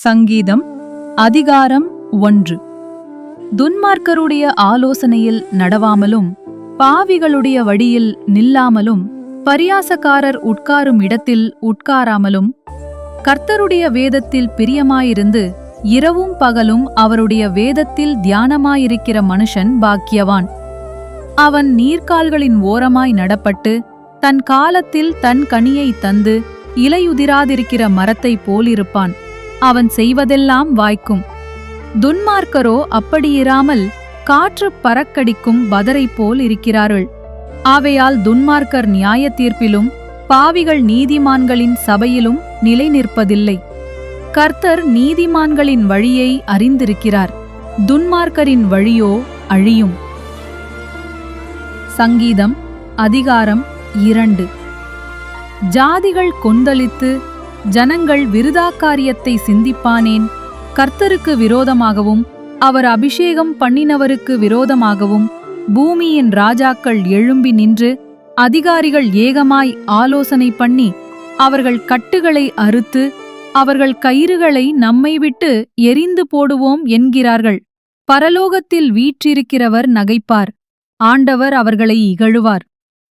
சங்கீதம் அதிகாரம் ஒன்று. துன்மார்க்கருடைய ஆலோசனையில் நடவாமலும் பாவிகளுடைய வழியில் நில்லாமலும் பரியாசக்காரர் உட்காரும் இடத்தில் உட்காராமலும் கர்த்தருடைய வேதத்தில் பிரியமாயிருந்து இரவும் பகலும் அவருடைய வேதத்தில் தியானமாயிருக்கிற மனுஷன் பாக்கியவான். அவன் நீர்க்கால்களின் ஓரமாய் நடப்பட்டு தன் காலத்தில் தன் கனியை தந்து இலையுதிராதிருக்கிற மரத்தைப் போலிருப்பான். அவன் செய்வதெல்லாம் வாய்க்கும். துன்மார்க்கரோ அப்படியிராமல் காற்று பறக்கடிக்கும் பதரை போல் இருக்கிறார்கள். ஆகையால் துன்மார்க்கர் நியாய தீர்ப்பிலும் பாவிகள் நீதிமான்களின் சபையிலும் நிலை நிற்பதில்லை கர்த்தர் நீதிமான்களின் வழியை அறிந்திருக்கிறார். துன்மார்க்கரின் வழியோ அழியும். சங்கீதம் அதிகாரம் இரண்டு. ஜாதிகள் கொந்தளித்து ஜனங்கள் விருதாக்காரியத்தை சிந்திப்பானேன்? கர்த்தருக்கு விரோதமாகவும் அவர் அபிஷேகம் பண்ணினவருக்கு விரோதமாகவும் பூமியின் ராஜாக்கள் எழும்பி நின்று அதிகாரிகள் ஏகமாய் ஆலோசனை பண்ணி அவர்கள் கட்டுகளை அறுத்து அவர்கள் கயிறுகளை நம்மை விட்டு எரிந்து போடுவோம் என்கிறார்கள். பரலோகத்தில் வீற்றிருக்கிறவர் நகைப்பார் ஆண்டவர் அவர்களை இகழுவார்.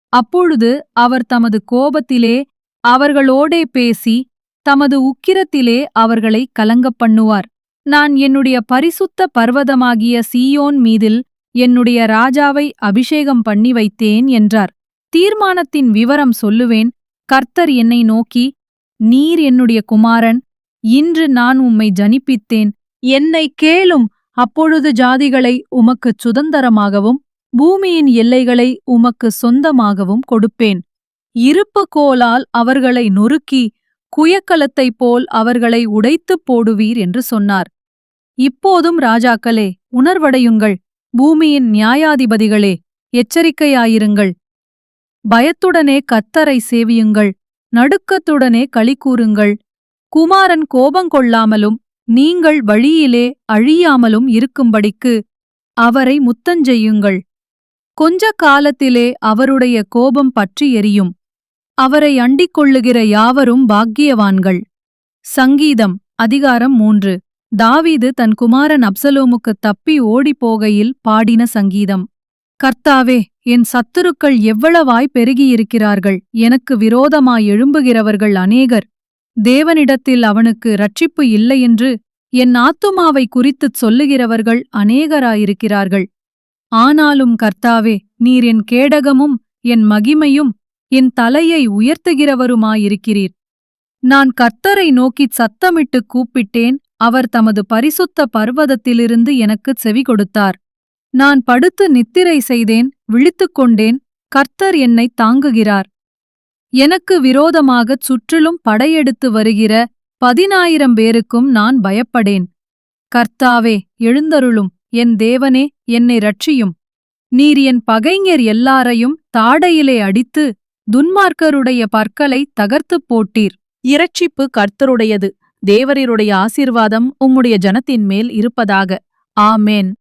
அப்பொழுது அவர் தமது கோபத்திலே அவர்களோடே பேசி தமது உக்கிரத்திலே அவர்களை கலங்கப் பண்ணுவார் நான் என்னுடைய பரிசுத்த பர்வதமாகிய சீயோன் மீதில் என்னுடைய ராஜாவை அபிஷேகம் பண்ணி வைத்தேன் என்றார். தீர்மானத்தின் விவரம் சொல்லுவேன். கர்த்தர் என்னை நோக்கி நீர் என்னுடைய குமாரன் இன்று நான் உம்மை ஜனிப்பித்தேன். என்னை கேளும் அப்பொழுது ஜாதிகளை உமக்குச் சுதந்தரமாகவும் பூமியின் எல்லைகளை உமக்கு சொந்தமாகவும் கொடுப்பேன். இருப்பு கோலால் அவர்களை நொறுக்கி குயக்கலத்தைப் போல் அவர்களை உடைத்துப் போடுவீர் என்று சொன்னார். இப்போதும் ராஜாக்களே உணர்வடையுங்கள். பூமியின் நியாயாதிபதிகளே எச்சரிக்கையாயிருங்கள். பயத்துடனே கத்தரை சேவியுங்கள். நடுக்கத்துடனே களி கூறுங்கள். குமாரன் கோபங்கொள்ளாமலும் நீங்கள் வழியிலே அழியாமலும் இருக்கும்படிக்கு அவரை முத்தஞ்செய்யுங்கள். கொஞ்ச காலத்திலே அவருடைய கோபம் பற்றி எரியும். அவரை அண்டிக் கொள்ளுகிற யாவரும் பாக்கியவான்கள். சங்கீதம் அதிகாரம் மூன்று. தாவீது தன் குமாரன் அப்சலோமுக்கு தப்பி ஓடிப் போகையில் பாடின சங்கீதம். கர்த்தாவே என் சத்துருக்கள் எவ்வளவாய் பெருகியிருக்கிறார்கள் எனக்கு விரோதமாய் எழும்புகிறவர்கள் அநேகர். தேவனிடத்தில் அவனுக்கு ரட்சிப்பு இல்லையென்று என் ஆத்துமாவை குறித்துச் சொல்லுகிறவர்கள் அநேகராயிருக்கிறார்கள். ஆனாலும் கர்த்தாவே நீர் என் கேடகமும் என் மகிமையும் என் தலையை உயர்த்துகிறவருமாயிருக்கிறீர். நான் கர்த்தரை நோக்கிச் சத்தமிட்டு கூப்பிட்டேன் அவர் தமது பரிசுத்த பர்வதத்திலிருந்து எனக்குச் செவி கொடுத்தார். நான் படுத்து நித்திரை செய்தேன் விழித்துக்கொண்டேன் கர்த்தர் என்னை தாங்குகிறார். எனக்கு விரோதமாகச் சுற்றிலும் படையெடுத்து வருகிற பதினாயிரம் பேருக்கும் நான் பயப்படேன். கர்த்தாவே எழுந்தருளும் என் தேவனே என்னை ரட்சியும் நீர் என் பகைஞர் எல்லாரையும் தாடையிலே அடித்து துன்மார்க்கருடைய பற்களை தகர்த்துப் போட்டீர். இரட்சிப்பு கர்த்தருடையது. தேவரீருடைய ஆசீர்வாதம் உம்முடைய ஜனத்தின் மேல் இருப்பதாக. ஆமேன்.